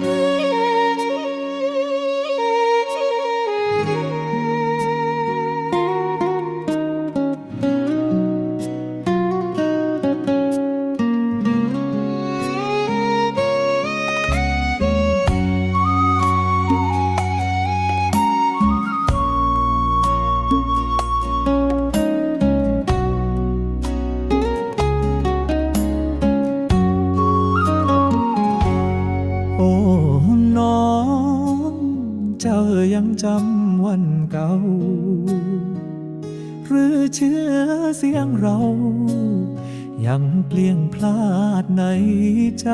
โยังจำวันเก่า หรือเชื่อเสียงเรา ยังเปลี่ยงพลาดในใจ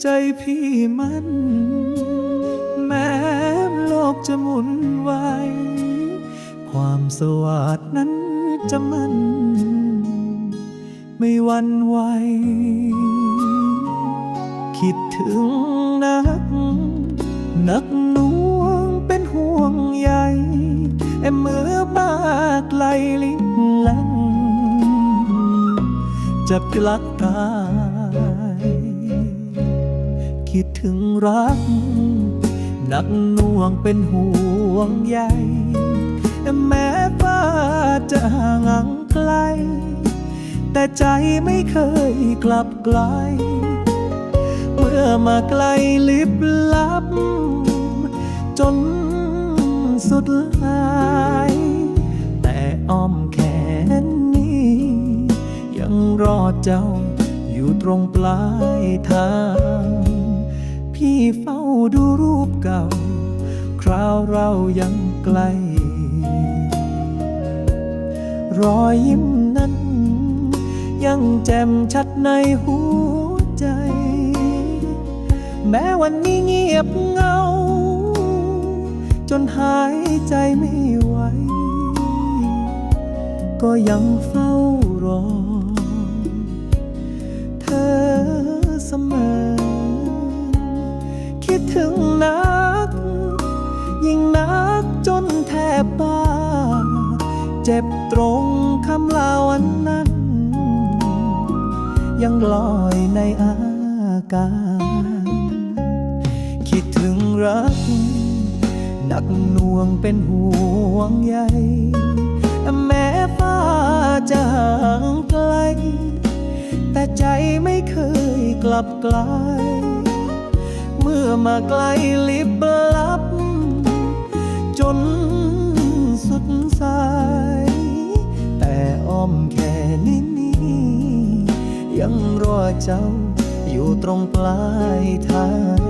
ใจพี่มัน แม้โลกจะหมุนไหวความสวัสดนั้นจะมัน ไม่วันไหวคิดถึงนัก นัก จับลักกาย คิดถึงรักนักหน่วงเป็นห่วงใยแม้ฟ้าจะห่างไกล แต่ใจไม่เคยกลับไกล เมื่อมาไกลลิบลับ จนสุดลาย เจ้า อยู่ตรงปลายทาง พี่เฝ้าดูรูปเก่า คราวเรายังไกล รอยยิ้มนั้น ยังแจ่มชัดในหัวใจ แม้วันนี้เงียบเงา จนหายใจไม่ไหว ก็ยังเฝ้ารอ จ็บตรงคำลาวันนั้น ยังลอยในอากาศ คิดถึงรัก หนักหน่วงเป็นห่วงใยแม้ฟ้าจะห่างไกล แต่ใจไม่เคยกลับไกล เมื่อมาไกลลิบลับ จนสุดสาย เจ้าอยู่ตรงปลายทาง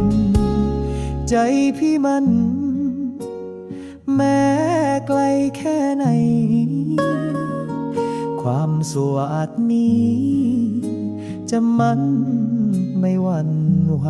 ใจพี่มัน แม้ไกลแค่ไหน ความสวัสดนี้ จะมันไม่หวั่นไหว